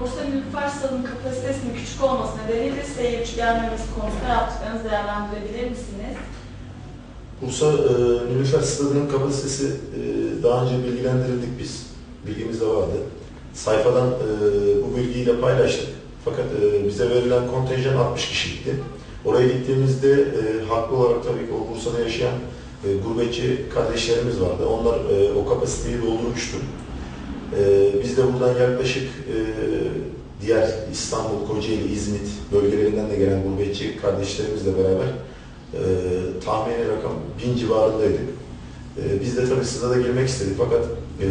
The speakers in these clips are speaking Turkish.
Bursa Nilüfer Stadı'nın kapasitesinin küçük olması nedeniyle seyirci gelmemesi konusunda yaptıklarınızı değerlendirebilir misiniz? Bursa e, Nilüfer Stadı'nın kapasitesi e, daha önce bilgilendirildik biz. Bilgimiz de vardı. Sayfadan e, bu bilgiyi de paylaştık. Fakat e, bize verilen kontenjan 60 kişilikti. Oraya gittiğimizde e, haklı olarak tabii ki o Bursa'da yaşayan e, gurbetçi kardeşlerimiz vardı. Onlar e, o kapasiteyi doldurmuştu. E, biz de buradan yaklaşık e, diğer İstanbul, Kocaeli, İzmit bölgelerinden de gelen gurbetçi kardeşlerimizle beraber e, tahmini rakam 1000 civarındaydık. E, biz de tabii stada girmek istedik fakat e,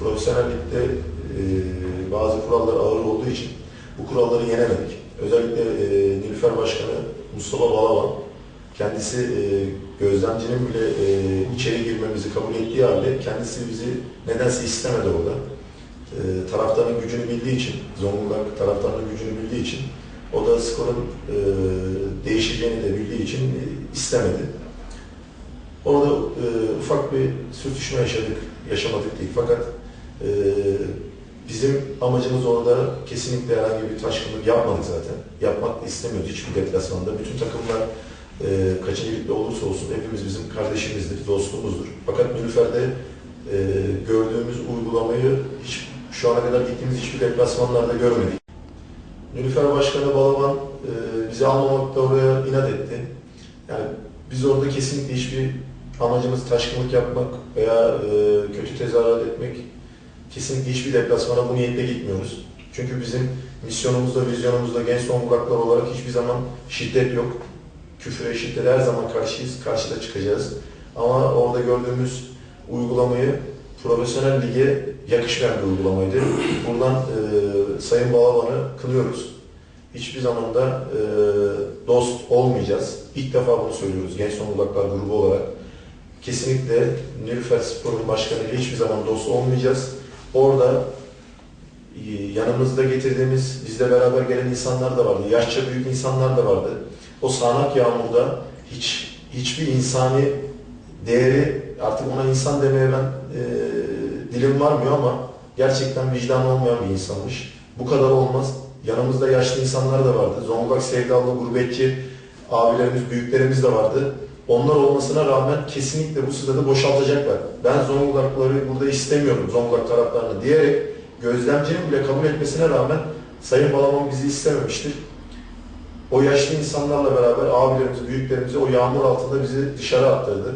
profesyonellikte e, bazı kurallar ağır olduğu için bu kuralları yenemedik. Özellikle e, Nilüfer Başkanı Mustafa Balaban kendisi e, gözlemcinin bile e, içeri girmemizi kabul ettiği halde kendisi bizi nedense istemedi orada. E, taraftarın gücünü bildiği için, Zonguldak taraftarının gücünü bildiği için o da skorun e, değişeceğini de bildiği için e, istemedi. Orada e, ufak bir sürtüşme yaşadık, yaşamadık değil. Fakat e, bizim amacımız orada kesinlikle herhangi bir taşkınlık yapmadık zaten. Yapmak istemiyoruz hiçbir deplasmanda. Bütün takımlar e, kaçıncı ligde olursa olsun hepimiz bizim kardeşimizdir, dostumuzdur. Fakat Nilüfer'de e, gördüğümüz uygulamayı hiç, şu ana kadar gittiğimiz hiçbir deplasmanlarda görmedik. Nilüfer Başkanı Balaban e, bizi almamakta oraya inat etti. Yani biz orada kesinlikle hiçbir amacımız taşkınlık yapmak veya e, kötü tezahürat etmek kesinlikle hiçbir deplasmana bu niyetle gitmiyoruz. Çünkü bizim misyonumuzda, vizyonumuzda genç Zonguldaklar olarak hiçbir zaman şiddet yok. Küfüre, şiddete her zaman karşıyız, karşıda çıkacağız. Ama orada gördüğümüz uygulamayı profesyonel lige yakışmayan bir uygulamaydı. Buradan e, Sayın Balaban'ı kınıyoruz. Hiçbir zaman da e, dost olmayacağız. İlk defa bunu söylüyoruz Genç Zonguldaklar grubu olarak. Kesinlikle Nilüfer Spor'un başkanıyla hiçbir zaman dost olmayacağız. Orada yanımızda getirdiğimiz, bizle beraber gelen insanlar da vardı. Yaşça büyük insanlar da vardı. O sağanak yağmurda hiç hiçbir insani değeri, artık ona insan demeye ben e, dilim varmıyor ama gerçekten vicdan olmayan bir insanmış. Bu kadar olmaz. Yanımızda yaşlı insanlar da vardı. Zonguldak sevdalı gurbetçi abilerimiz, büyüklerimiz de vardı. Onlar olmasına rağmen kesinlikle bu stadı boşaltacaklar. Ben Zonguldaklıları burada istemiyorum, Zonguldak taraftarını diyerek gözlemcinin bile kabul etmesine rağmen Sayın Balaban bizi istememiştir. O yaşlı insanlarla beraber abilerimizi, büyüklerimizi o yağmur altında bizi dışarı attırdı.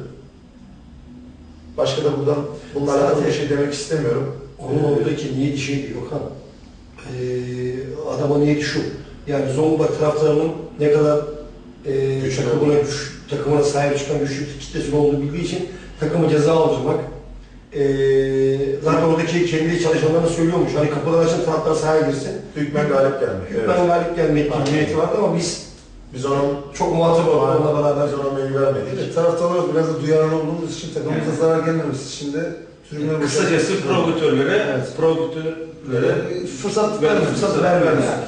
Başka da buradan bunlarla Zaten- bir şey demek istemiyorum. Onun Ee, oradaki niyeti şeydi Gökhan. Ee, adamın niyeti şu. Yani Zonguldak taraftarının ne kadar e, takımına, güç, takımına sahip çıkan güçlü kitlesinin olduğunu bildiği için takımı ceza aldırmak. Ee, zaten oradaki kendi çalışanlarına söylüyormuş. Hani kapılar açın taraftar sahaya girsin. Hükmen galip gelmek. Evet. Hükmen galip gelmek gibi niyeti vardı ama biz Biz onun çok muhatap olduk onunla beraber. biz ona mail vermedik. Evet, taraftarlar biraz da duyarlı olduğumuz için takımımıza zarar gelmemesi için de tribünler Kısacası provokatörlere, Evet. provokatörlere fırsat fırsat Fırsat vermiyoruz. vermiyoruz. Yani